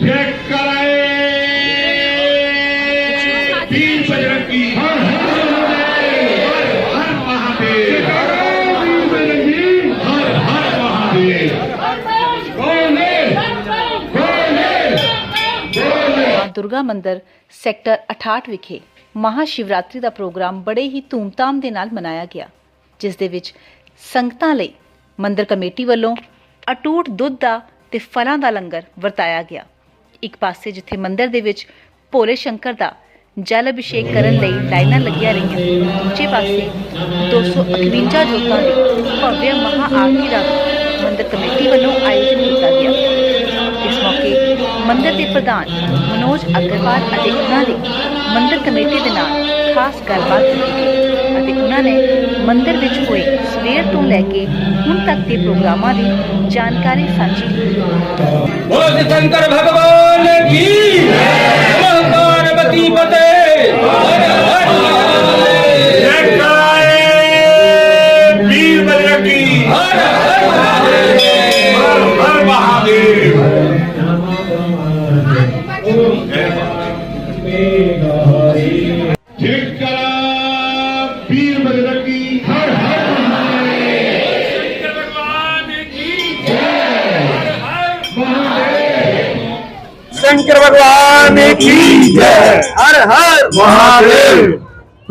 Check कराए वीर बजरंगी हर हर महादेव हर हर महादेव बोले बोले बोले ਮਾਂ ਦੁਰਗਾ ਮੰਦਿਰ ਸੈਕਟਰ 68 ਵਿਖੇ ਮਹਾ ਸ਼ਿਵਰਾਤਰੀ ਦਾ ਪ੍ਰੋਗਰਾਮ ਬੜੇ ਹੀ ਧੂਮਧਾਮ ਦੇ ਨਾਲ ਮਨਾਇਆ ਗਿਆ ਜਿਸ ਦੇ ਵਿੱਚ ਸੰਗਤਾਂ ਲਈ ਮੰਦਿਰ ਕਮੇਟੀ ਵੱਲੋਂ ਅਟੂਟ ਦੁੱਧ ਦਾ ਤੇ ਫਲਾਂ ਦਾ ਲੰਗਰ ਵਰਤਾਇਆ ਗਿਆ ਇੱਕ ਪਾਸੇ ਜਿੱਥੇ ਮੰਦਿਰ ਦੇ ਵਿੱਚ ਭੋਲੇ ਸ਼ੰਕਰ ਦਾ ਜਲ ਅਭਿਸ਼ੇਕ ਕਰਨ ਲਈ ਲਾਈਨਾਂ ਲੱਗੀਆਂ ਰਹੀਆਂ ਦੂਜੇ ਪਾਸੇ 251 ਜੋਤਾਂ ਦੀ ਭਵਯ ਮਹਾ ਆਰਤੀ ਦਾ ਮੰਦਿਰ ਕਮੇਟੀ ਵੱਲੋਂ ਆਯੋਜਨ ਕੀਤਾ ਗਿਆ। ਇਸ ਮੌਕੇ ਮੰਦਿਰ ਦੇ ਪ੍ਰਧਾਨ ਮਨੋਜ ਅਗਰਵਾਲ ਅਤੇ ਉਹਨਾਂ ਦੀ ਮੰਦਿਰ ਕਮੇਟੀ ਦੇ ਨਾਲ ਖਾਸ ਗੱਲਬਾਤ ਕੀਤੀ ਗਈ ਅਤੇ ਉਹਨਾਂ ਨੇ ਮੰਦਿਰ ਵਿੱਚ ਹੋਏ। ਸਵੇਰ ਤੋਂ ਲੈ ਕੇ ਹੁਣ ਤੱਕ ਦੇ ਪ੍ਰੋਗਰਾਮਾਂ ਦੀ ਜਾਣਕਾਰੀ ਸਾਂਝੀ। ਸ਼ੰਕਰ ਭਗਵਾਨ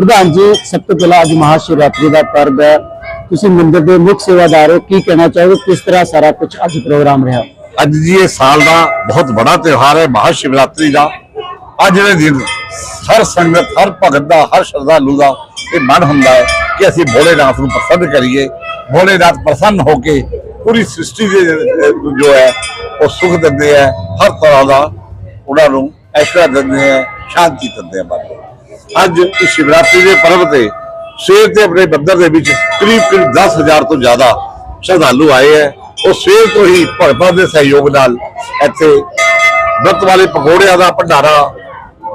ਪ੍ਰਧਾਨ ਜੀ, ਸਭ ਤੋਂ ਪਹਿਲਾਂ ਅੱਜ ਮਹਾਸ਼ਿਵਰਾਤਰੀ ਦਾ ਪਰਬ ਹੈ। ਤੁਸੀਂ ਮੰਦਿਰ ਦੇ ਮੁੱਖ ਸੇਵਾਦਾਰ ਹੋ, ਕੀ ਕਹਿਣਾ ਚਾਹੋਗੇ? ਕਿਸ ਤਰ੍ਹਾਂ ਸਾਰਾ ਕੁਝ ਅੱਜ ਪ੍ਰੋਗਰਾਮ ਰਿਹਾ? ਅੱਜ ਜੀ ਇਹ ਸਾਲ ਦਾ ਬਹੁਤ ਵੱਡਾ ਤਿਉਹਾਰ ਹੈ ਮਹਾ ਸ਼ਿਵਰਾਤਰੀ ਦਾ। ਅੱਜ ਦੇ ਦਿਨ ਹਰ ਸੰਗਤ, ਹਰ ਭਗਤ ਦਾ, ਹਰ ਸ਼ਰਧਾਲੂ ਦਾ ਇਹ ਮਨ ਹੁੰਦਾ ਹੈ ਕਿ ਅਸੀਂ ਭੋਲੇਨਾਥ ਨੂੰ ਪ੍ਰਸੰਨ ਕਰੀਏ। ਭੋਲੇਨਾਥ ਪ੍ਰਸੰਨ ਹੋ ਕੇ ਪੂਰੀ ਸ੍ਰਿਸ਼ਟੀ ਦੇ ਜੋ ਹੈ, ਉਹ ਸੁਖ ਦਿੰਦੇ ਹੈ, ਹਰ ਤਰ੍ਹਾਂ ਦਾ ਉਹਨਾਂ ਨੂੰ ਐਸ਼ਵਰ ਦਿੰਦੇ ਹੈ, ਸ਼ਾਂਤੀ ਦਿੰਦੇ ਹੈ ਮਨ ਅੱਜ ਇਸ ਸ਼ਿਵਰਾਤਰੀ ਦੇ ਪਰਵ ਤੇ ਸਵੇਰ ਤੇ ਆਪਣੇ ਬੰਦਰ ਦੇ ਵਿੱਚ ਕਰੀਬ ਕਰੀਬ 10000 ਤੋਂ ਜ਼ਿਆਦਾ ਸ਼ਰਧਾਲੂ ਆਏ ਹੈ। ਉਹ ਸਵੇਰ ਤੋਂ ਹੀ ਭਗਤਾਂ ਦੇ ਸਹਿਯੋਗ ਨਾਲ ਇੱਥੇ ਵਰਤ ਵਾਲੇ ਪਕੌੜਿਆਂ ਦਾ ਭੰਡਾਰਾ,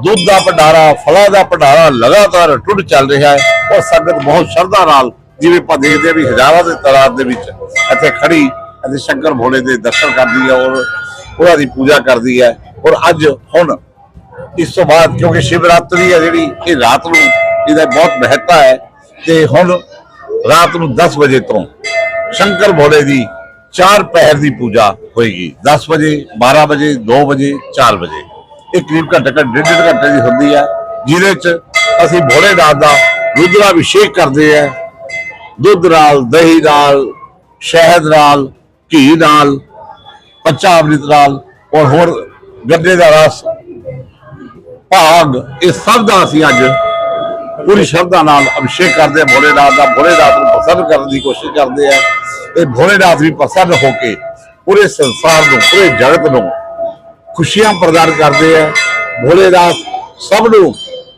ਦੁੱਧ ਦਾ ਭੰਡਾਰਾ, ਫਲਾਂ ਦਾ ਭੰਡਾਰਾ ਲਗਾਤਾਰ ਟੁੱਟ ਚੱਲ ਰਿਹਾ ਹੈ। ਔਰ ਸੰਗਤ ਬਹੁਤ ਸ਼ਰਧਾ ਨਾਲ ਜਿਵੇਂ ਆਪਾਂ ਦੇਖਦੇ ਹਾਂ ਵੀ ਹਜ਼ਾਰਾਂ ਦੇ ਤਾਦਾਦ ਦੇ ਵਿੱਚ ਇੱਥੇ ਖੜੀ ਅਤੇ ਸ਼ੰਕਰ ਭੋਲੇ ਦੇ ਦਰਸ਼ਨ ਕਰਦੀ ਹੈ ਔਰ ਉਹਨਾਂ ਦੀ ਪੂਜਾ ਕਰਦੀ ਹੈ। ਔਰ ਅੱਜ ਹੁਣ ਇਸ ਤੋਂ ਬਾਅਦ ਕਿਉਂਕਿ ਸ਼ਿਵਰਾਤਰੀ ਹੈ ਜਿਹੜੀ, ਇਹ ਰਾਤ ਨੂੰ ਇਹਦਾ ਬਹੁਤ ਮਹੱਤਤਾ ਹੈ ਤੇ ਹੁਣ ਰਾਤ ਨੂੰ 10 ਵਜੇ ਤੋਂ ਸ਼ੰਕਰ ਭੋਲੇ ਦੀ ਚਾਰ ਪਹਿਰ ਦੀ ਪੂਜਾ ਹੋਏਗੀ। 10 ਵਜੇ 12 ਵਜੇ 2 ਵਜੇ 4 ਵਜੇ। ਇਹ ਕਰੀਬ ਘੰਟੇ ਘੰਟੇ, ਡੇਢ ਡੇਢ ਘੰਟੇ ਦੀ ਹੁੰਦੀ ਹੈ, ਜਿਹਦੇ ਚ ਅਸੀਂ ਭੋਲੇ ਭੋਲੇਨਾਥ ਦਾ ਰੁਦਰਾਭਿਸ਼ੇਕ ਕਰਦੇ ਆ ਦੁੱਧ ਨਾਲ, ਦਹੀਂ ਨਾਲ, ਸ਼ਹਿਦ ਨਾਲ, ਘੀ ਨਾਲ, ਪੱਚਾ ਅੰਮ੍ਰਿਤ ਨਾਲ ਔਰ ਹੋਰ ਗੱਡੇ ਦਾ ਰਸ ਭਾਗ, ਇਹ ਸਭ ਦਾ ਅਸੀਂ ਅੱਜ ਪੂਰੀ ਸ਼ਰਧਾ ਨਾਲ ਅਭਿਸ਼ੇਕ ਕਰਦੇ ਹਾਂ ਭੋਲੇਨਾਥ ਦਾ ਭੋਲੇਨਾਥ ਨੂੰ ਪ੍ਰਸੰਨ ਕਰਨ ਦੀ ਕੋਸ਼ਿਸ਼ ਕਰਦੇ ਆ ਇਹ ਭੋਲੇਨਾਥ ਵੀ ਪ੍ਰਸੰਨ ਹੋ ਕੇ ਪੂਰੇ ਸੰਸਾਰ ਨੂੰ, ਪੂਰੇ ਜਗਤ ਨੂੰ ਖੁਸ਼ੀਆਂ ਪ੍ਰਦਾਨ ਕਰਦੇ ਆ। ਭੋਲੇਨਾਥ ਸਭ ਨੂੰ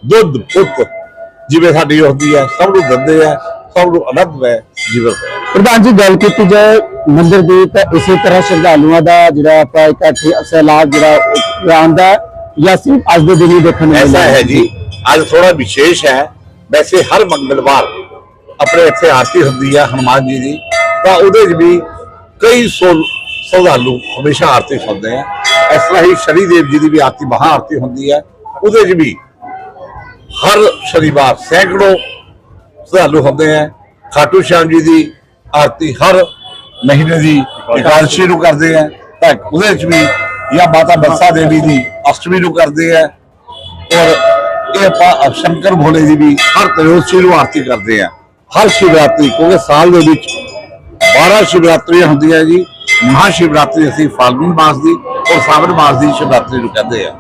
ਦੁੱਧ, ਪੁੱਤ ਜਿਵੇਂ ਸਾਡੀ ਹੁੰਦੀ ਹੈ, ਸਭ ਨੂੰ ਦਿੰਦੇ ਆ, ਸਭ ਨੂੰ ਆਨੰਦ ਹੈ, ਜੀਵਨ ਹੈ। ਪ੍ਰਧਾਨ ਜੀ, ਗੱਲ ਕੀਤੀ ਜਾਏ ਮੰਦਿਰ ਦੀ, ਤਾਂ ਇਸੇ ਤਰ੍ਹਾਂ ਸ਼ਰਧਾਲੂਆਂ ਦਾ ਜਿਹੜਾ ਆਪਾਂ ਇਕੱਠੇ ਸੈਲਾਬ ਜਿਹੜਾ ਆਉਂਦਾ ਜਾਂ ਸਿਰਫ ਅੱਜ ਦੇ ਦਿਨ ਹੀ ਦੇਖਣ ਨੂੰ ऐसा ਮਿਲਦਾ है जी आज थोड़ा विशेष है वैसे हर मंगलवार ਆਪਣੇ ਇੱਥੇ ਆਰਤੀ ਹੁੰਦੀ ਹੈ ਹਨੂਮਾਨ ਜੀ ਦੀ ਤਾਂ ਉਹਦੇ 'ਚ ਵੀ ਕਈ ਸੌ ਸ਼ਰਧਾਲੂ ਹਮੇਸ਼ਾ ਆਰਤੀ ਸੁਣਦੇ ਆ ਇਸ ਤਰ੍ਹਾਂ ਹੀ ਸ਼ਨੀ ਦੇਵ ਜੀ ਦੀ ਵੀ ਆਰਤੀ ਮਹਾ ਆਰਤੀ ਹੁੰਦੀ ਹੈ ਉਹਦੇ 'ਚ ਵੀ ਹਰ ਸ਼ਨੀਵਾਰ ਸੈਂਕੜੋ ਸ਼ਰਧਾਲੂ ਹੁੰਦੇ ਆ ਖਾਟੂ ਸ਼ਾਮ ਜੀ ਦੀ ਆਰਤੀ ਹਰ ਮਹੀਨੇ ਦੀ ਇਕਾਦਸ਼ੀ ਨੂੰ ਕਰਦੇ ਆ ਤਾਂ ਉਹਦੇ 'ਚ ਵੀ ਜਾਂ ਮਾਤਾ ਬਰਸਾ ਦੇਵੀ ਦੀ ਅਸ਼ਟਮੀ ਨੂੰ ਕਰਦੇ ਆ ਔਰ ਇਹ ਆਪਾਂ ਸ਼ੰਕਰ ਭੋਲੇ ਦੀ ਵੀ ਹਰ ਤਰੋਸੀ ਨੂੰ ਆਰਤੀ ਕਰਦੇ ਆ। ਹਰ ਸ਼ਿਵਰਾਤਰੀ, ਕਿਉਂਕਿ ਸਾਲ ਦੇ ਵਿੱਚ 12 ਸ਼ਿਵਰਾਤਰੀਆਂ ਹੁੰਦੀਆਂ ਜੀ। ਮਹਾ ਸ਼ਿਵਰਾਤਰੀ ਅਸੀਂ ਫਾਲਗੁਨ ਮਾਸ ਦੀ ਔਰ ਸਾਵਣ ਮਾਸ ਦੀ ਸ਼ਿਵਰਾਤਰੀ ਨੂੰ ਕਹਿੰਦੇ ਆ।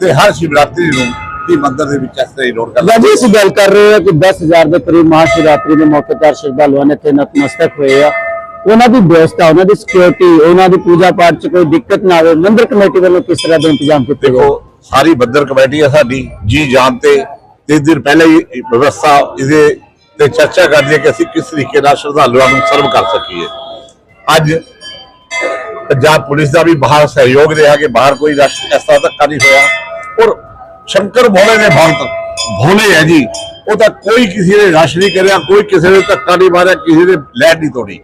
ਤੇ ਹਰ ਸ਼ਿਵਰਾਤਰੀ ਨੂੰ ਵੀ ਮੰਦਰ ਦੇ ਵਿੱਚ ਇਸ ਤਰ੍ਹਾਂ ਹੀ ਨੋਟ ਕਰਦੇ ਜੀ ਅਸੀਂ ਗੱਲ ਕਰ ਰਹੇ ਹਾਂ ਕਿ 10000 ਦੇ ਕਰੀਬ ਮਹਾ ਸ਼ਿਵਰਾਤਰੀ ਦੇ ਮੌਕੇ ਤੇ ਸ਼ਰਧਾਲੂਆਂ ਨੇ ਇੱਥੇ ਨਤਮਸਤਕ ਹੋਏ ਆ। ਉਹਨਾਂ ਦੀ ਵਿਵਸਥਾ, ਉਹਨਾਂ ਦੀ ਸਿਕਿਉਰਿਟੀ ਉਹਨਾਂ ਦੀ ਪੂਜਾ ਪਾਠ 'ਚ ਕੋਈ ਦਿੱਕਤ ਨਾ ਆਵੇ, ਮੰਦਿਰ ਕਮੇਟੀ ਵੱਲੋਂ ਕਿਸ ਤਰ੍ਹਾਂ ਦੇ ਇੰਤਜ਼ਾਮ ਕੀਤੇ ਗਏ? ਦੇਖੋ, ਸਾਰੀ ਬੱਦਰ ਕਮੇਟੀ ਹੈ ਸਾਡੀ, ਜੀ ਜਾਨ ਤੇ ਤੇ ਦਿਨ ਪਹਿਲਾਂ ਹੀ ਵਿਵਸਥਾ ਇਹਦੇ ਤੇ ਚਰਚਾ ਕਰਦੀ ਹੈ ਕਿ ਅਸੀਂ ਕਿਸ ਤਰੀਕੇ ਨਾਲ ਸ਼ਰਧਾਲੂਆਂ ਨੂੰ ਸਰਵ ਕਰ ਸਕੀਏ। ਅੱਜ ਪੰਜਾਬ ਪੁਲਿਸ ਦਾ ਵੀ ਬਾਹਰ ਸਹਿਯੋਗ ਰਿਹਾ ਕਿ ਬਾਹਰ ਕੋਈ ਰਸ਼ ਇਸ ਤਰ੍ਹਾਂ ਧੱਕਾ ਨਹੀਂ ਹੋਇਆ। ਔਰ ਸ਼ੰਕਰ ਭੋਲੇ ਨੇ ਭਗਤ ਭੋਲੇ ਹੈ ਜੀ, ਉਹ ਤਾਂ ਕੋਈ ਕਿਸੇ ਨੇ ਰਸ਼ ਨਹੀਂ ਕਰਿਆ, ਕੋਈ ਕਿਸੇ ਨੇ ਧੱਕਾ ਨਹੀਂ ਮਾਰਿਆ, ਕਿਸੇ ਨੇ ਲੈਟ ਨਹੀਂ ਤੋੜੀ।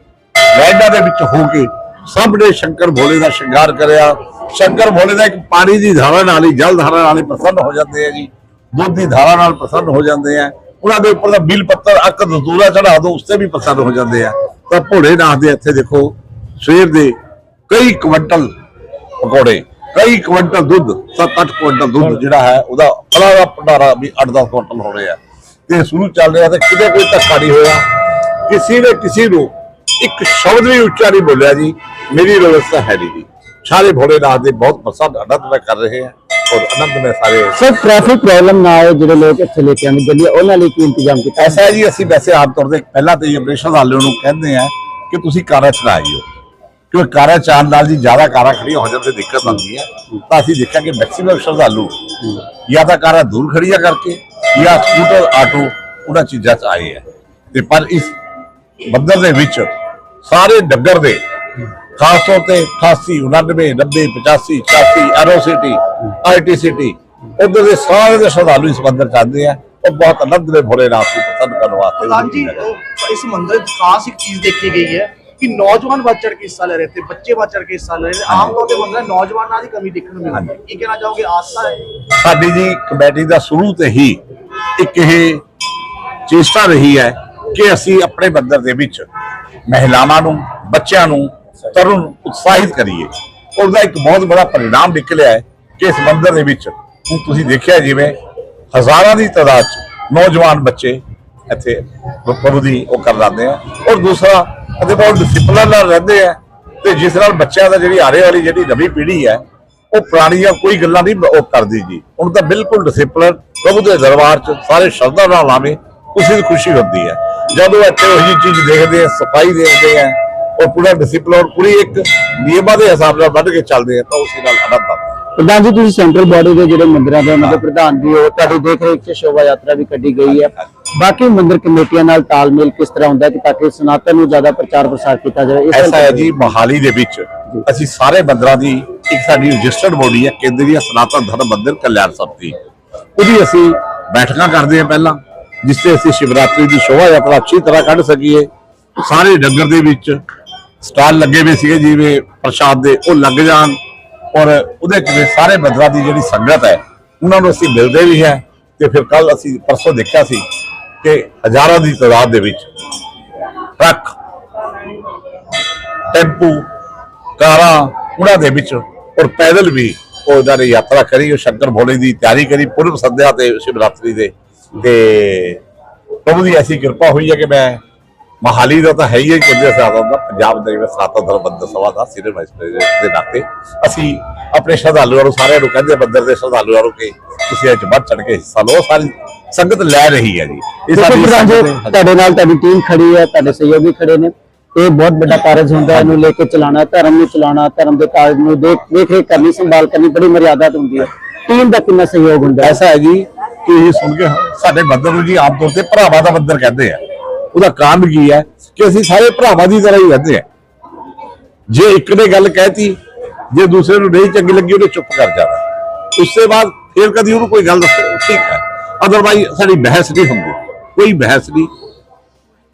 ਲੈਂਡਾਂ ਦੇ ਵਿੱਚ ਹੋ ਕੇ ਸਭ ਨੇ ਸ਼ੰਕਰ ਭੋਲੇ ਦਾ ਸ਼ਿੰਗਾਰ ਕਰਿਆ। ਸ਼ੰਕਰ ਭੋਲੇ ਦਾ ਇੱਕ ਪਾਣੀ ਦੀ ਧਾਰਾ ਨਾਲ ਹੀ ਜਲ ਧਾਰਾ ਨਾਲ ਹੀ ਪ੍ਰਸੰਨ ਹੋ ਜਾਂਦੇ ਆ ਜੀ। ਦੁੱਧ ਦੀ ਧਾਰਾ ਨਾਲ ਪ੍ਰਸੰਨ ਹੋ ਜਾਂਦੇ ਆ। ਉਹਨਾਂ ਦੇ ਉੱਪਰ ਦਾ ਬਿਲ ਪੱਤਰ ਅੱਕ ਦਸੂਰਾ ਚੜਾ ਦੋ, ਉਸ ਤੇ ਵੀ ਪ੍ਰਸੰਨ ਹੋ ਜਾਂਦੇ ਆ। ਤਾਂ ਭੋਲੇ ਨਾਥ ਦੇ ਇੱਥੇ ਦੇਖੋ, ਸਵੇਰ ਦੇ ਕਈ ਕੁਇੰਟਲ ਪਕੌੜੇ, ਕਈ ਕੁਇੰਟਲ ਦੁੱਧ 7-8 ਕੁਇੰਟਲ ਦੁੱਧ ਜਿਹੜਾ ਹੈ, ਉਹਦਾ ਫਲਾ ਦਾ ਭੰਡਾਰਾ ਵੀ 8-10 ਕੁਇੰਟਲ ਹੋ ਰਿਹਾ। ਤੇ ਸ਼ੁਰੂ ਚੱਲ ਰਿਹਾ ਤੇ ਕਿਤੇ ਕੋਈ ਧੱਕਾ ਨਹੀਂ ਹੋਇਆ। ਕਿਸੇ ਨੇ ਕਿਸੇ ਨੂੰ ਇੱਕ ਸ਼ਬਦ ਵੀ ਉੱਚਾ ਨਹੀਂ ਬੋਲਿਆ ਜੀ। ਮੇਰੀ ਵਿਵਸਥਾ ਹੈ ਨਹੀਂ ਜੀ। ਸਾਰੇ ਭੋਲੇਨਾਥ ਦੇ ਬਹੁਤ ਪਸੰਦ ਆਨੰਦ ਕਰ ਰਹੇ ਹੈ ਔਰ ਆਨੰਦ में ਸਾਰੇ ਸਰ ਟ੍ਰੈਫਿਕ ਪ੍ਰੋਬਲਮ ਨਾ ਆਏ ਜਿਹੜੇ ਲੋਕ ਇੱਥੇ ਲੈ ਕੇ ਆਉਂਦੇ ਗੱਡੀਆਂ ਉਹਨਾਂ ਲਈ ਕੀ ਇੰਤਜ਼ਾਮ ਕੀਤਾ ਐਸਾ ਹੈ ਜੀ ਅਸੀਂ ਵੈਸੇ ਆਮ ਤੌਰ ਤੇ ਪਹਿਲਾਂ ਤੇ ਆਪਣੇ ਸ਼ਰਧਾਲੂਆਂ ਨੂੰ ਕਹਿੰਦੇ ਆ ਕਿ ਤੁਸੀਂ ਕਾਰਾਂ ਚਲਾਈਓ। ਕਿਉਂਕਿ ਕਾਰਾਂ ਚਾਣ ਨਾਲ ਜੀ ਜ਼ਿਆਦਾ ਕਾਰਾਂ ਖੜੀਆਂ ਹੋ ਤੇ ਦਿੱਕਤ ਆਉਂਦੀ ਹੈ। ਤਾਂ ਅਸੀਂ ਦੇਖਿਆ ਕਿ ਮੈਕਸਿਮਮ ਸ਼ਰਧਾਲੂ ਜਾਂ ਤਾਂ ਕਾਰਾਂ ਦੂਰ ਖੜੀਆਂ ਕਰਕੇ ਜਾਂ ਸਕੂਟਰ ਆਟੋ ਉਹਨਾਂ ਚੀਜ਼ਾਂ 'ਚ ਆਏ ਹੈ। ਤੇ ਪਰ ਇਸ ਮੰਦਰ ਦੇ ਵਿੱਚ ਸਾਰੇ ਡੱਗਰ ਦੇ ਖਾਸ ਤੌਰ ਤੇ 88 99 90 85 86 ਆਰਓਸੀਟੀ ਆਰਟੀਸੀਟੀ ਉਧਰ ਦੇ ਸਾਰੇ ਦੇ ਸ਼ਰਧਾਲੂ ਇਸ ਮੰਦਰ ਜਾਂਦੇ ਆ। ਉਹ ਬਹੁਤ ਅਨੰਦ ਦੇ ਭੋਲੇ ਨਾਥ ਨੂੰ ਪਸੰਦ ਕਰਨ ਵਾਸਤੇ ਹਾਂਜੀ ਇਸ ਮੰਦਰ ਵਿੱਚ ਖਾਸ ਇੱਕ ਚੀਜ਼ ਦੇਖੀ ਗਈ ਹੈ ਕਿ ਨੌਜਵਾਨ ਵੱਧ ਚੜ ਕੇ ਹਿੱਸਾ ਲੈ ਰਹੇ ਤੇ ਬੱਚੇ ਵੱਧ ਚੜ ਕੇ ਹਿੱਸਾ ਲੈ ਰਹੇ। ਨੇ ਆਮ ਤੌਰ ਤੇ ਮੰਦਰ ਨੌਜਵਾਨਾਂ ਦੀ ਕਮੀ ਦੇਖਣ ਨੂੰ ਮਿਲਦੀ ਹੈ। ਕੀ ਕਹਿਣਾ ਚਾਹੋਗੇ? ਆਸਾ ਹੈ। ਸਾਡੀ ਜੀ ਕਮੇਟੀ ਦਾ ਸ਼ੁਰੂ ਤੇ ਹੀ ਇੱਕ ਇਹ ਚੇਸ਼ਟਾ ਰਹੀ ਹੈ ਕਿ ਅਸੀਂ ਆਪਣੇ ਮੰਦਰ ਦੇ ਵਿੱਚ ਮਹਿਲਾਵਾਂ ਨੂੰ, ਬੱਚਿਆਂ ਨੂੰ ਤਰੁਣ ਉਤਸ਼ਾਹਿਤ ਕਰੀਏ। ਉਹਦਾ ਇੱਕ ਬਹੁਤ ਬੜਾ ਪਰਿਣਾਮ ਨਿਕਲਿਆ ਹੈ ਕਿ ਇਸ ਮੰਦਰ ਦੇ ਵਿੱਚ ਹੁਣ ਤੁਸੀਂ ਦੇਖਿਆ ਜਿਵੇਂ ਹਜ਼ਾਰਾਂ ਦੀ ਤਾਦਾਦ ਚ ਨੌਜਵਾਨ ਬੱਚੇ ਇੱਥੇ ਪ੍ਰਭੂ ਦੀ ਉਹ ਕਰ ਲਾਉਂਦੇ ਆ। ਔਰ ਦੂਸਰਾ ਅਤੇ ਬਹੁਤ ਡਿਸਪਲਨ ਨਾਲ ਰਹਿੰਦੇ ਆ ਤੇ ਜਿਸ ਨਾਲ ਬੱਚਿਆਂ ਦਾ ਜਿਹੜੀ ਆਰੇ ਵਾਲੀ ਜਿਹੜੀ ਨਵੀਂ ਪੀੜ੍ਹੀ ਹੈ, ਉਹ ਪੁਰਾਣੀਆਂ ਕੋਈ ਗੱਲਾਂ ਨਹੀਂ ਉਹ ਕਰਦੀ ਜੀ। ਹੁਣ ਤਾਂ ਬਿਲਕੁਲ ਡਿਸਪਲਿਨ ਪ੍ਰਭੂ ਦੇ ਦਰਬਾਰ 'ਚ ਸਾਰੇ ਸ਼ਰਧਾ ਨਾਲ ਆਵੇ, ਉਸੇ ਦੀ ਖੁਸ਼ੀ ਹੁੰਦੀ ਹੈ। ਜਦੋਂ ਇੱਥੇ ਉਹ ਚੀਜ਼ ਦੇਖਦੇ ਆ ਸਫ਼ਾਈ ਦੇਖਦੇ ਆ ਔਰ ਪੂਰਾ ਡਿਸਪਲਿਨ ਔਰ ਪੂਰੀ ਇੱਕ ਨਿਯਮਾਂ ਦੇ ਹਿਸਾਬ ਨਾਲ ਵੱਢ ਕੇ ਚੱਲਦੇ ਆ ਤਾਂ ਉਸੇ ਨਾਲ ਆਨੰਦ ਆਉਂਦਾ ਪ੍ਰਧਾਨ ਜੀ ਤੁਸੀਂ ਸੈਂਟਰਲ ਬਾਡੀ ਦੇ ਜਿਹੜੇ ਮੰਦਿਰਾਂ ਦੇ ਦੇ ਪ੍ਰਧਾਨ ਵੀ ਹੋ ਤੁਹਾਡੀ ਦੇਖ ਰੇਖ 'ਚ ਸ਼ੋਭਾ ਯਾਤਰਾ ਵੀ ਕੱਢੀ ਗਈ ਹੈ ਬਾਕੀ ਮੰਦਿਰ ਕਮੇਟੀਆਂ ਨਾਲ ਤਾਲਮੇਲ ਕਿਸ ਤਰ੍ਹਾਂ ਹੁੰਦਾ ਕਿ ਤਾਂ ਕਿ ਸਨਾਤਨ ਨੂੰ ਜ਼ਿਆਦਾ ਪ੍ਰਚਾਰ ਪ੍ਰਸਾਰ ਕੀਤਾ ਜਾਵੇ ਇਸ ਐਸਾ ਹੈ ਜੀ ਮੋਹਾਲੀ ਦੇ ਵਿੱਚ ਅਸੀਂ ਸਾਰੇ ਮੰਦਰਾਂ ਦੀ ਇੱਕ ਸਾਡੀ ਰਜਿਸਟਰਡ ਬੋਡੀ ਹੈ ਕੇਂਦਰੀ ਸਨਾਤਨ ਧਰਮ ਮੰਦਿਰ ਕਲਿਆਣ ਸਮਤੀ ਉਹਦੀ ਅਸੀਂ ਬੈਠਕਾਂ ਕਰਦੇ ਹਾਂ ਪਹਿਲਾਂ। ਜਿਸ ਤੇ ਅਸੀਂ ਸ਼ਿਵਰਾਤਰੀ ਦੀ ਸ਼ੋਭਾ ਯਾਤਰਾ ਅੱਛੀ ਤਰ੍ਹਾਂ ਕੱਢ ਸਕੀਏ। ਸਾਰੇ ਡੰਗਰ ਦੇ ਵਿੱਚ ਸਟਾਲ ਲੱਗੇ ਹੋਏ ਸੀਗੇ, ਜਿਵੇਂ ਪ੍ਰਸ਼ਾਦ ਦੇ, ਉਹ ਲੱਗ ਜਾਣ। ਔਰ ਉਹਦੇ ਚ ਸਾਰੇ ਮੰਦਰਾਂ ਦੀ ਜਿਹੜੀ ਸੰਗਤ ਹੈ, ਉਹਨਾਂ ਨੂੰ ਅਸੀਂ ਮਿਲਦੇ ਵੀ ਹੈ। ਤੇ ਫਿਰ ਕੱਲ ਅਸੀਂ ਪਰਸੋਂ ਦੇਖਿਆ ਸੀ ਕਿ ਹਜ਼ਾਰਾਂ ਦੀ ਤਾਦਾਦ ਦੇ ਵਿੱਚ ਟਰੱਕ, ਟੈਂਪੂ, ਕਾਰਾਂ, ਉਹਨਾਂ ਦੇ ਵਿੱਚ ਔਰ ਪੈਦਲ ਵੀ ਉਹ ਇਹਨਾਂ ਨੇ ਯਾਤਰਾ ਕਰੀ, ਉਹ ਸ਼ੰਕਰ ਭੋਲੇ ਦੀ ਤਿਆਰੀ ਕਰੀ ਪੂਰਵ ਸੰਧਿਆ ਤੇ ਸ਼ਿਵਰਾਤਰੀ ਦੇ ਤੇ ਪ੍ਰਭੂ ਦੀ ਐਸੀ ਕਿਰਪਾ ਹੋਈ ਹੈ ਕਿ ਮੈਂ ਮਹਾਲੀ ਦਾ ਤਾਂ ਹੈ ਹੀ ਕਿੰਨੇ ਸਾਦਾ ਦਾ ਪੰਜਾਬ ਦੇ ਵਿੱਚ ਸਨਾਤਨ ਧਰਮ ਬੰਦ ਸਭਾ ਦਾ ਸੀਨੀਅਰ ਵਾਈਸ ਪ੍ਰੈਜ਼ੀਡੈਂਟ ਦੇ ਨਾਤੇ। ਅਸੀਂ ਆਪਣੇ ਸ਼ਰਧਾਲੂਆਂ ਨੂੰ ਸਾਰਿਆਂ ਨੂੰ ਕਹਿੰਦੇ ਬੰਦਰ ਦੇ ਸ਼ਰਧਾਲੂਆਂ ਨੂੰ ਕਿ ਤੁਸੀਂ ਇਹ ਚ ਵੱਧ ਚੜ ਕੇ ਹਿੱਸਾ ਲਓ। ਸਾਰੀ ਸੰਗਤ ਲੈ ਰਹੀ ਹੈ ਜੀ। ਇਹ ਸਾਡੀ। ਤੁਹਾਡੇ ਨਾਲ ਤੁਹਾਡੀ ਟੀਮ ਖੜੀ ਹੈ ਤੁਹਾਡੇ ਸਹਿਯੋਗੀ ਖੜੇ ਨੇ। ਇਹ ਬਹੁਤ ਵੱਡਾ ਕਾਰਜ ਹੁੰਦਾ ਇਹਨੂੰ ਲੈ ਕੇ ਚਲਾਉਣਾ ਧਰਮ ਨੂੰ ਚਲਾਉਣਾ ਧਰਮ ਦੇ ਕਾਰਜ ਨੂੰ ਦੇਖ ਦੇਖ ਕਰਨੀ ਸੰਭਾਲ ਕਰਨੀ ਬੜੀ ਮਰਿਆਦਾ ਹੁੰਦੀ ਹੈ। ਟੀਮ ਦਾ ਕਿੰਨਾ ਸਹਿਯੋਗ ਹੁੰਦਾ ਐਸਾ ਹੈ ਜੀ ਕਿ ਇਹ ਸੁਣ ਕੇ ਸਾਡੇ ਬੰਦਰ ਨੂੰ ਜੀ ਆਮ ਤੌਰ ਤੇ ਭਰਾਵਾਂ ਦਾ ਬੰਦਰ ਕਹਿੰਦੇ ਆ। ਉਹਦਾ ਕਾਰਨ ਕੀ ਹੈ ਕਿ ਅਸੀਂ ਸਾਰੇ ਭਰਾਵਾਂ ਦੀ ਤਰ੍ਹਾਂ ਹੀ ਰਹਿੰਦੇ ਆ। ਜੇ ਇੱਕ ਨੇ ਗੱਲ ਕਹਿਤੀ, ਜੇ ਦੂਸਰੇ ਨੂੰ ਨਹੀਂ ਚੰਗੀ ਲੱਗੀ, ਉਹਨੇ ਚੁੱਪ ਕਰ ਜਾਣਾ। ਉਸ ਤੋਂ ਬਾਅਦ ਫਿਰ ਕਦੀ ਉਹਨੂੰ ਕੋਈ ਗੱਲ ਦੱਸੋ, ਠੀਕ ਹੈ। ਅਦਰਵਾਈਜ਼ ਸਾਡੀ ਬਹਿਸ ਨਹੀਂ ਹੁੰਦੀ। ਕੋਈ ਬਹਿਸ ਨਹੀਂ।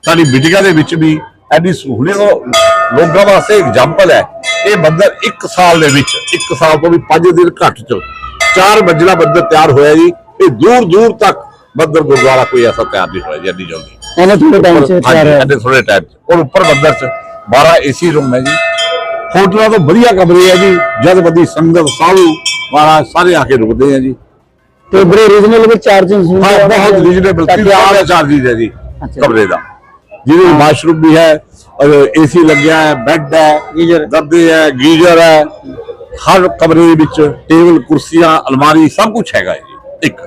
ਸਾਡੀ ਮੀਟਿੰਗਾਂ ਦੇ ਵਿੱਚ ਵੀ ਐਡੀ ਸਹੂਲਤ ਲੋਕਾਂ ਵਾਸਤੇ ਐਗਜ਼ਾਮਪਲ ਹੈ। ਇਹ ਬੰਦਰ 1 ਸਾਲ ਦੇ ਵਿੱਚ 1 ਸਾਲ ਤੋਂ ਵੀ 5 ਦਿਨ ਘੱਟ ਚ ਚਾਰ ਮੰਜ਼ਿਲਾ ਬੰਦਰ ਤਿਆਰ ਹੋਇਆ ਜੀ। ਇਹ ਦੂਰ ਦੂਰ ਤੱਕ ਬੱਦਰ ਗੁਰਦੁਆਰਾ ਕੋਈ ਐਸਾ ਤਿਆਰ ਨਹੀਂ ਹੋਇਆ ਜੱਦੀ ਜਲਦੀ। ਇਹਨਾਂ ਥੋੜੇ ਟਾਈਮ ਚ ਤਿਆਰ ਹੈ ਸਾਡੇ ਥੋੜੇ ਟਾਈਮ ਔਰ ਉੱਪਰ ਬੱਦਰ ਚ 12 ਏਸੀ ਰੂਮ ਹੈ ਜੀ। ਹੋਟਲਾਂ ਤੋਂ ਵਧੀਆ ਕਮਰੇ ਹੈ ਜੀ ਜਦਬਦੀ ਸੰਗਤ ਸਾਲੂ ਵਾਲਾ ਸਾਰੇ ਆ ਕੇ ਰੁਕਦੇ ਆ ਜੀ। ਤੇ ਬੜੇ ਰੀਜ਼ਨੇਬਲ ਚਾਰਜਸ ਹੁੰਦੇ ਆ। ਬਹੁਤ ਰੀਜ਼ਨੇਬਲ ਚਾਰਜਸ ਹੈ ਜੀ ਕਮਰੇ ਦਾ। ਜਿਹਦੇ ਵਿੱਚ ਵੀ ਹੈ ਔਰ ਏਸੀ ਲੱਗਿਆ ਹੈ ਬੈੱਡ ਹੈ ਗੀਜ਼ਰ। ਦੱਬੇ ਹੈ ਗੀਜ਼ਰ ਹੈ। ਹਰ ਕਮਰੇ ਵਿੱਚ ਟੇਬਲ ਕੁਰਸੀਆਂ ਅਲਮਾਰੀ ਸਭ ਕੁਝ ਹੈਗਾ ਹੈ। ਇੱਕ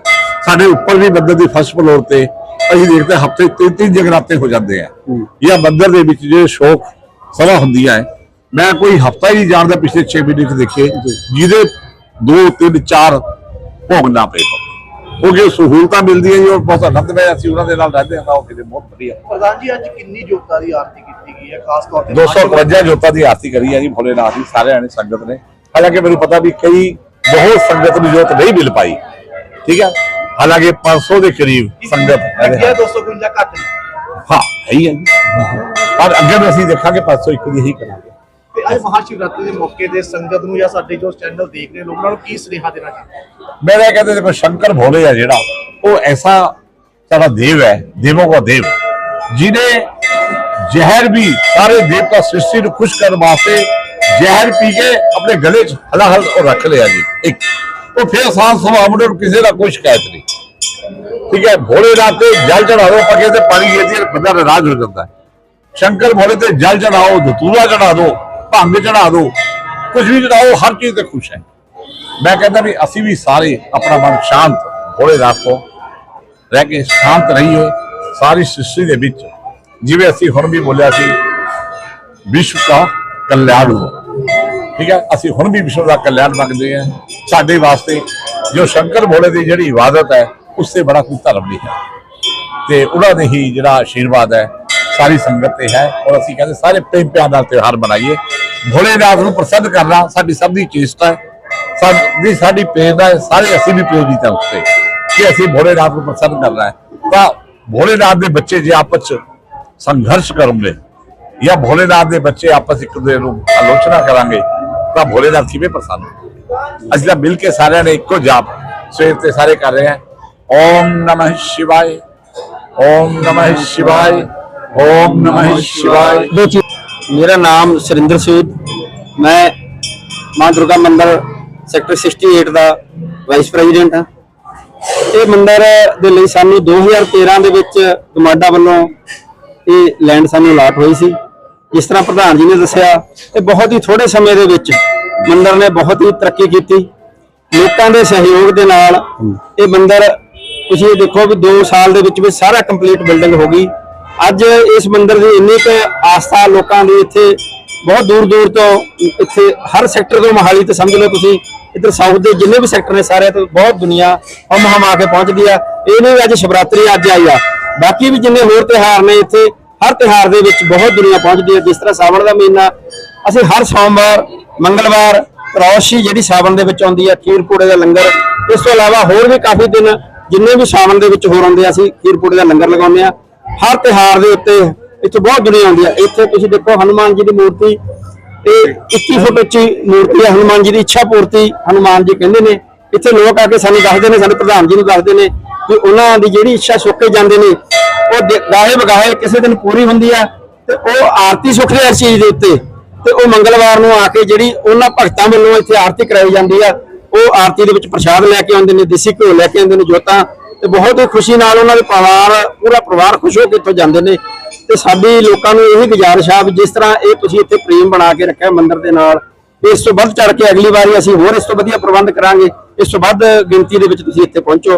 ਸਾਡੇ ਉੱਪਰ ਵੀ ਬੱਦਲ ਦੀ ਫਸਟ ਫਲੋਰ ਤੇ ਅਸੀਂ ਦੇਖਦੇ ਹਫ਼ਤੇ ਤਿੰਨ ਤਿੰਨ ਜਗਰਾਤੇ ਹੋ ਜਾਂਦੇ ਆ। ਜਾਂ ਬੱਦਲ ਦੇ ਵਿੱਚ ਜਿਹੜੇ ਸ਼ੋਕ ਸਭਾ ਹੁੰਦੀਆਂ ਹੈ ਮੈਂ ਕੋਈ ਹਫਤਾ ਹੀ ਜਾਣਦਾ ਪਿਛਲੇ 6 ਮਹੀਨੇ ਤੋਂ ਦੇਖੇ ਜਿਹਦੇ 2 3 4 ਭੋਗਣਾ ਪਏ ਕਿਉਂਕਿ ਸਹੂਲਤਾਂ ਮਿਲਦੀਆਂ ਜੀ ਔਰ ਬਹੁਤ ਆਨੰਦ ਮੈਂ ਅਸੀਂ ਉਹਨਾਂ ਦੇ ਨਾਲ ਰਹਿੰਦੇ ਹਾਂ ਉਹ ਕਿਤੇ ਬਹੁਤ ਵਧੀਆ। ਪ੍ਰਧਾਨ ਜੀ ਅੱਜ ਕਿੰਨੀ ਜੋਤਾਂ ਦੀ ਆਰਤੀ ਕੀਤੀ ਗਈ ਹੈ ਖਾਸ ਤੌਰ ਤੇ 252 ਜੋਤਾਂ ਦੀ ਆਰਤੀ ਕਰੀ ਹੈ ਜੀ ਭੋਲੇ ਨਾਥ ਜੀ ਸਾਰਿਆਂ ਨੇ ਸੰਗਤ ਨੇ। ਹਾਲਾਂਕਿ ਮੈਨੂੰ ਪਤਾ ਵੀ ਕਈ ਬਹੁਤ ਸੰਗਤ ਨੂੰ ਜੋਤ ਨਹੀਂ ਮਿਲ ਪਾਈ। ਠੀਕ ਹੈ ਹਾਲਾਂਕਿ 500 ਦੇ ਕਰੀਬ ਸੰਗਤ ਅੱਗੇ 252 ਘੱਟ ਨੇ ਹਾਂ ਹੈ ਹੀ ਹੈ ਜੀ ਪਰ ਅੱਗੇ ਵੀ ਅਸੀਂ ਦੇਖਾਂਗੇ 501 ਦੀ ਹੀ ਕਰਾਂਗੇ ਤੇ ਤੇ ਅੱਜ ਮਹਾਸ਼ਿਵਰਾਤਰੀ ਦੇ ਮੌਕੇ ਤੇ ਸੰਗਤ ਨੂੰ ਜਾਂ ਸਾਡੇ ਜੋ ਚੈਨਲ ਦੇਖ ਰਹੇ ਲੋਕਾਂ ਨੂੰ ਕੀ ਸੁਨੇਹਾ ਦੇਣਾ ਚਾਹੁੰਦੇ ਹੋ? मेरा कहते देखो शंकर भोले है जेड़ा वो ऐसा सारा देव है देवों का देव जिन्हें जहर भी सारे देवता सृष्टि को खुश करने वास्ते जहर पी के अपने गले च हलाहल और रख लिया जी एक ਉਹ ਫਿਰ ਸਾਧ ਸਭਾ ਮੁੰਡੇ ਕਿਸੇ ਦਾ ਕੋਈ ਸ਼ਿਕਾਇਤ ਨਹੀਂ। ਠੀਕ ਹੈ, ਭੋਲੇ ਰਾਤ ਤੇ ਜਲ ਚੜਾਓ ਪੱਕੇ ਤੇ ਪਾਣੀ ਜੇ ਬੰਦਾ ਨਾਰਾਜ਼ ਹੋ ਜਾਂਦਾ ਸ਼ੰਕਰ ਭੋਲੇ ਤੇ ਜਲ ਚੜਾਓ ਦਤੂਰਾ ਚੜਾ ਦਿਓ ਭੰਗ ਚੜਾ ਦਿਓ ਕੁਝ ਵੀ ਚੜਾਓ ਹਰ ਚੀਜ਼ ਤੇ ਖੁਸ਼ ਹੈ। ਮੈਂ ਕਹਿੰਦਾ ਵੀ ਅਸੀਂ ਵੀ ਸਾਰੇ ਆਪਣਾ ਮਨ ਸ਼ਾਂਤ, ਭੋਲੇ ਰਾਤ ਤੋਂ ਰਹਿ ਕੇ ਸ਼ਾਂਤ ਰਹੀਏ, ਸਾਰੀ ਸ੍ਰਿਸ਼ਟੀ ਦੇ ਵਿੱਚ। ਜਿਵੇਂ ਅਸੀਂ ਹੁਣ ਵੀ ਬੋਲਿਆ ਸੀ, ਵਿਸ਼ਵ ਦਾ ਕਲਿਆਣ ਹੋ। ਠੀਕ ਹੈ, ਅਸੀਂ ਹੁਣ ਵੀ ਵਿਸ਼ਵ ਦਾ ਕਲਿਆਣ ਮੰਗਦੇ ਹਾਂ। ਸਾਡੇ ਵਾਸਤੇ ਜੋ ਸ਼ੰਕਰ ਭੋਲੇ ਦੀ ਜਿਹੜੀ ਇਬਾਦਤ ਹੈ ਉਸ ਤੇ ਬੜਾ ਕੋਈ ਧਰਮ ਨਹੀਂ ਹੈ। ਤੇ ਉਹਨਾਂ ਦੇ ਹੀ ਜਿਹੜਾ ਆਸ਼ੀਰਵਾਦ ਹੈ, ਸਾਰੀ ਸੰਗਤ ਤੇ ਹੈ ਔਰ ਅਸੀਂ ਕਹਿੰਦੇ ਸਾਰੇ ਪ੍ਰੇਮ ਪਿਆਰ ਨਾਲ ਤਿਉਹਾਰ ਮਨਾਈਏ। ਭੋਲੇਨਾਥ ਨੂੰ ਪ੍ਰਸੰਨ ਕਰਨਾ ਸਾਡੀ ਸਭ ਦੀ ਚੇਸ਼ਟਾ ਹੈ। ਸਾਡੀ ਸਾਡੀ ਪ੍ਰੇਰਨਾ ਹੈ, ਸਾਰੇ ਅਸੀਂ ਵੀ ਪ੍ਰੇਰਿਤ ਹਾਂ ਉਸ ਤੇ ਕਿ ਅਸੀਂ ਭੋਲੇਨਾਥ ਨੂੰ ਪ੍ਰਸੰਨ ਕਰਨਾ ਹੈ। ਤਾਂ ਭੋਲੇਨਾਥ ਦੇ ਬੱਚੇ ਜੇ ਆਪਸ ਚ ਸੰਘਰਸ਼ ਕਰਨਗੇ ਜਾਂ ਭੋਲੇਨਾਥ ਦੇ ਬੱਚੇ ਆਪਸ ਇੱਕ ਦੂਜੇ ਨੂੰ ਆਲੋਚਨਾ ਕਰਾਂਗੇ ਤਾਂ ਭੋਲੇਨਾਥ ਕਿਵੇਂ ਪ੍ਰਸੰਨ ਅਸੀਂ ਤਾਂ ਮਿਲ ਕੇ ਸਾਰਿਆਂ ਨੇ ਇੱਕੋ ਜਾਪ ਸਵੇਰ ਤੇ ਸਾਰੇ ਕਰ ਰਹੇ ਆ ਓਮ ਨਮः ਸ਼ਿਵਾਏ, ਓਮ ਨਮः ਸ਼ਿਵਾਏ, ਓਮ ਨਮः ਸ਼ਿਵਾਏ। ਮੇਰਾ ਨਾਮ ਸਰਿੰਦਰ ਸੂਦ, ਮੈਂ ਮਾਂ ਦੁਰਗਾ ਮੰਦਿਰ ਸੈਕਟਰ 68 ਦਾ ਵਾਈਸ ਪ੍ਰੈਜ਼ੀਡੈਂਟ ਹਾਂ। ਇਹ ਮੰਦਿਰ ਦੇ ਲਈ ਸਾਨੂੰ 2013 ਦੇ ਵਿੱਚ ਗਮਾਡਾ ਵੱਲੋਂ ਇਹ ਲੈਂਡ ਸਾਨੂੰ ਅਲਾਟ ਹੋਈ ਸੀ। ਜਿਸ ਤਰ੍ਹਾਂ ਪ੍ਰਧਾਨ ਜੀ ਨੇ ਦੱਸਿਆ, ਇਹ ਬਹੁਤ ਹੀ ਥੋੜੇ ਸਮੇਂ ਦੇ ਵਿੱਚ ਮੰਦਰ ਨੇ ਬਹੁਤ ਹੀ ਤਰੱਕੀ ਕੀਤੀ। ਲੋਕਾਂ ਦੇ ਸਹਿਯੋਗ ਦੇ ਨਾਲ ਇਹ ਮੰਦਰ, ਤੁਸੀਂ ਇਹ ਦੇਖੋ ਵੀ 2 ਸਾਲ ਦੇ ਵਿੱਚ ਵਿੱਚ ਸਾਰਾ ਕੰਪਲੀਟ ਬਿਲਡਿੰਗ ਹੋ ਗਈ। ਅੱਜ ਇਸ ਮੰਦਰ ਦੀ ਇੰਨੀ ਕੁ ਆਸਥਾ ਲੋਕਾਂ ਦੀ ਇੱਥੇ ਬਹੁਤ ਦੂਰ ਦੂਰ ਤੋਂ ਇੱਥੇ ਹਰ ਸੈਕਟਰ ਤੋਂ ਮੋਹਾਲੀ ਤੇ ਸਮਝ ਲਓ ਤੁਸੀਂ, ਇੱਧਰ ਸਾਊਥ ਦੇ ਜਿੰਨੇ ਵੀ ਸੈਕਟਰ ਨੇ ਸਾਰੇ ਤੋਂ ਬਹੁਤ ਦੁਨੀਆ ਹਮ ਹਮ ਆ ਕੇ ਪਹੁੰਚਦੀ ਆ। ਇਹ ਨਹੀਂ ਅੱਜ ਸ਼ਿਵਰਾਤਰੀ ਅੱਜ ਆਈ ਆ। ਬਾਕੀ ਵੀ ਜਿੰਨੇ ਹੋਰ ਤਿਉਹਾਰ ਨੇ ਇੱਥੇ ਹਰ ਤਿਉਹਾਰ ਦੇ ਵਿੱਚ ਬਹੁਤ ਦੁਨੀਆ ਪਹੁੰਚਦੀ ਹੈ, ਜਿਸ ਤਰ੍ਹਾਂ ਸਾਵਣ ਦਾ ਮਹੀਨਾ, ਅਸੀਂ ਹਰ ਸੋਮਵਾਰ, ਮੰਗਲਵਾਰ ਰੌਸ਼ੀ ਜਿਹੜੀ ਸਾਵਣ ਦੇ ਵਿੱਚ ਆਉਂਦੀ ਹੈ ਖੀਰ ਪੂੜੇ ਦਾ ਲੰਗਰ, ਇਸ ਤੋਂ ਇਲਾਵਾ ਹੋਰ ਵੀ ਕਾਫੀ ਦਿਨ ਜਿੰਨੇ ਵੀ ਸਾਵਣ ਦੇ ਵਿੱਚ ਹੋਰ ਆਉਂਦੇ ਆ, ਅਸੀਂ ਖੀਰ ਪੂੜੇ ਦਾ ਲੰਗਰ ਲਗਾਉਂਦੇ ਆ। ਹਰ ਤਿਉਹਾਰ ਦੇ ਉੱਤੇ ਇੱਥੇ ਬਹੁਤ ਦੁਨੀਆ ਆਉਂਦੀ ਹੈ ਇੱਥੇ ਤੁਸੀਂ ਦੇਖੋ ਹਨੂਮਾਨ ਜੀ ਦੀ ਮੂਰਤੀ ਇਹ 21 ਫੁੱਟ ਉੱਚੀ ਮੂਰਤੀ ਹੈ, ਹਨੂਮਾਨ ਜੀ ਦੀ ਇੱਛਾ ਪੂਰਤੀ ਹਨੂਮਾਨ ਜੀ ਕਹਿੰਦੇ ਨੇ। ਇੱਥੇ ਲੋਕ ਆ ਕੇ ਸਾਨੂੰ ਦੱਸਦੇ ਨੇ ਸਾਡੇ ਪ੍ਰਧਾਨ ਜੀ ਨੂੰ ਦੱਸਦੇ ਨੇ ਕਿ ਉਹਨਾਂ ਦੀ ਜਿਹੜੀ ਇੱਛਾ ਸੁੱਕੇ ਜਾਂਦੇ ਨੇ ਉਹ ਦੇ- ਗਾਹੇ ਬਗਾਹੇ ਕਿਸੇ ਦਿਨ ਪੂਰੀ ਹੁੰਦੀ ਆ ਤੇ ਉਹ ਆਰਤੀ ਸੁਖਦੇ ਆ ਇਸ ਚੀਜ਼ ਦੇ ਉੱਤੇ। ਤੇ ਉਹ ਮੰਗਲਵਾਰ ਨੂੰ ਆ ਕੇ ਜਿਹੜੀ ਉਹਨਾਂ ਭਗਤਾਂ ਵੱਲੋਂ ਇੱਥੇ ਆਰਤੀ ਕਰਾਈ ਜਾਂਦੀ ਆ, ਉਹ ਆਰਤੀ ਦੇ ਵਿੱਚ ਪ੍ਰਸ਼ਾਦ ਲੈ ਕੇ ਆਉਂਦੇ ਨੇ, ਦੇਸੀ ਘਿਓ ਲੈ ਕੇ ਆਉਂਦੇ ਨੇ, ਜੋਤਾਂ ਤੇ ਬਹੁਤ ਹੀ ਖੁਸ਼ੀ ਨਾਲ ਉਹਨਾਂ ਦੇ ਪਰਿਵਾਰ, ਪੂਰਾ ਪਰਿਵਾਰ ਖੁਸ਼ ਹੋ ਕੇ ਇੱਥੋਂ ਜਾਂਦੇ ਨੇ। ਤੇ ਸਾਡੀ ਲੋਕਾਂ ਨੂੰ ਇਹੀ ਗੁਜ਼ਾਰਿਸ਼ ਆ ਵੀ ਜਿਸ ਤਰ੍ਹਾਂ ਇਹ ਤੁਸੀਂ ਇੱਥੇ ਪ੍ਰੇਮ ਬਣਾ ਕੇ ਰੱਖਿਆ ਮੰਦਿਰ ਦੇ ਨਾਲ, ਇਸ ਤੋਂ ਵੱਧ ਚੜ ਕੇ ਅਗਲੀ ਵਾਰੀ ਅਸੀਂ ਹੋਰ ਇਸ ਤੋਂ ਵਧੀਆ ਪ੍ਰਬੰਧ ਕਰਾਂਗੇ। ਇਸ ਤੋਂ ਵੱਧ ਗਿਣਤੀ ਦੇ ਵਿੱਚ ਤੁਸੀਂ ਇੱਥੇ ਪਹੁੰਚੋ।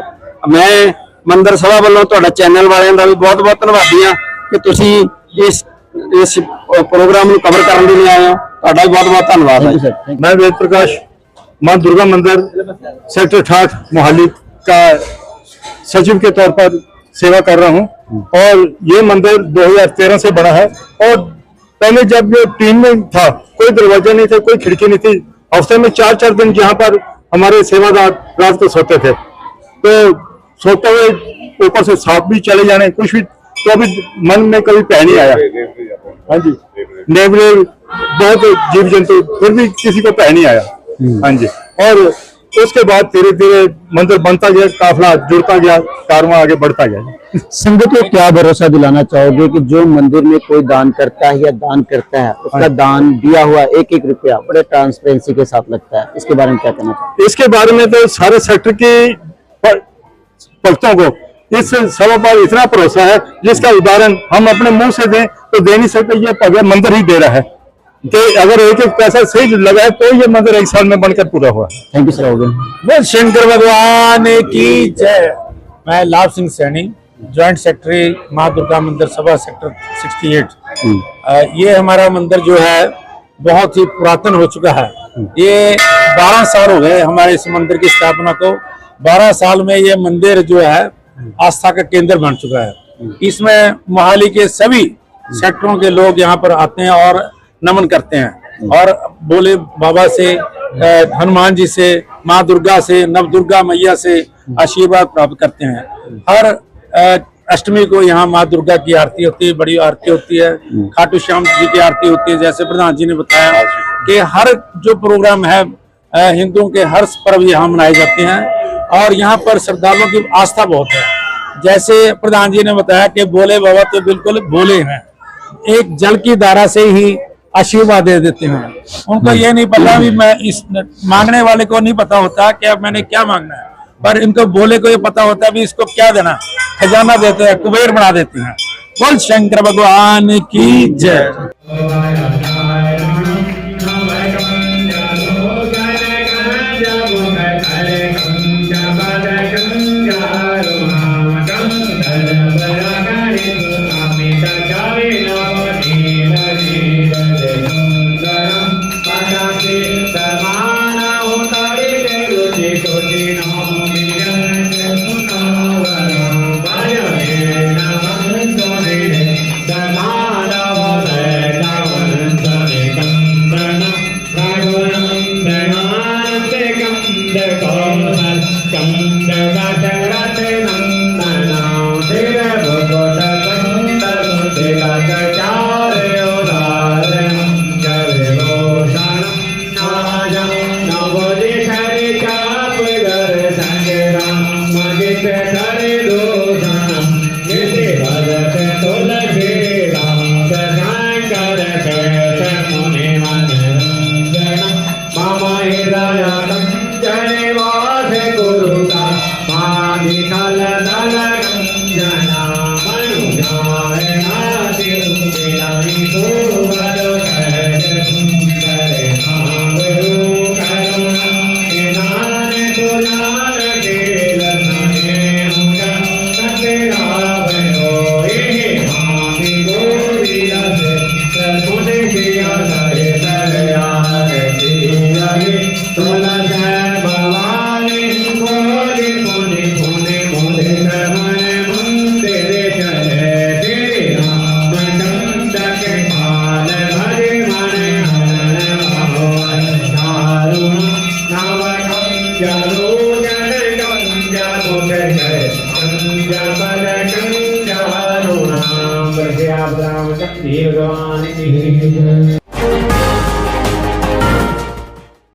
ਮੈਂ ਮੰਦਿਰ ਸਭਾ ਵੱਲੋਂ ਤੁਹਾਡਾ ਚੈਨਲ ਵਾਲਿਆਂ ਦਾ ਵੀ ਬਹੁਤ ਬਹੁਤ ਧੰਨਵਾਦੀ ਹਾਂ ਕਿ ਤੁਸੀਂ ਇਸ ਇਸ ਪ੍ਰੋਗਰਾਮ ਨੂੰ ਕਵਰ ਕਰਨ ਦੇ ਲਈ ਆਏ ਹੋ ਤੁਹਾਡਾ ਵੀ ਬਹੁਤ ਬਹੁਤ ਧੰਨਵਾਦ ਹੈ मैं वेद प्रकाश मां दुर्गा मंदिर सेक्टर अठारह मोहाली का सचिव के तौर पर सेवा कर रहा हूं और ये मंदिर 2013 से बड़ा है और पहले जब ये टीम में था कोई दरवाजा नहीं था कोई खिड़की नहीं थी हफ्ते में चार चार दिन यहाँ पर हमारे सेवादार रात को सोते थे तो सोते हुए ऊपर से सांप भी चले जाने कुछ भी तो अभी मन में कभी पह नहीं आया हाँ। जी। नेवले बहुत जीव जंतु फिर भी किसी को पह नहीं आया हाँ जी। और उसके बाद धीरे धीरे मंदिर बनता गया काफला जुड़ता गया कारवां आगे बढ़ता गया। संगत को क्या भरोसा दिलाना चाहोगे कि जो मंदिर में कोई दान करता है या दान करता है उसका दान दिया हुआ एक एक रुपया बड़े ट्रांसपेरेंसी के साथ लगता है? इसके बारे में क्या कहना इसके बारे में तो सारे सेक्टर की भक्तों को इस सभा पर इतना भरोसा है जिसका उदाहरण हम अपने मुँह से दें तो दे नहीं सकते ये भव्य मंदिर ही दे रहा है। कि अगर एक एक पैसा सही लगा है तो ये मंदिर एक साल में बनकर पूरा हुआ। थैंक यू सर बोल शंकर भगवान की जय। मैं लाभ सिंह सैनी ज्वाइंट सेक्रेटरी माँ दुर्गा मंदिर सभा सेक्टर 68 अ, ये हमारा मंदिर जो है बहुत ही पुरातन हो चुका है। ये 12 साल हो गए हमारे इस मंदिर की स्थापना को। 12 साल में ये मंदिर जो है, आस्था का केंद्र बन चुका है। इसमें मोहाली के सभी सेक्टरों के लोग यहाँ पर आते हैं और नमन करते हैं। और बोले बाबा से हनुमान जी से, माँ दुर्गा से, नव दुर्गा मैया से आशीर्वाद प्राप्त करते हैं। हर अष्टमी को यहाँ माँ दुर्गा की आरती होती है, बड़ी आरती होती है। खाटू श्याम जी की आरती होती है, जैसे प्रधान जी ने बताया कि हर जो प्रोग्राम है हिंदुओं के हर पर्व यहाँ मनाए जाते हैं। और यहाँ पर श्रद्धालुओं की आस्था बहुत है। जैसे प्रधान जी ने बताया कि बोले बाबा तो बिल्कुल बोले हैं। एक जल की धारा से ही आशीर्वाद दे देते हैं। उनको ये नहीं पता भी मैं इस मांगने वाले को नहीं पता होता कि अब मैंने क्या मांगना है। पर इनको बोले को ये पता होता है भी इसको क्या देना खजाना देते हैं कुबेर बना देते हैं। बोल शंकर भगवान की जय।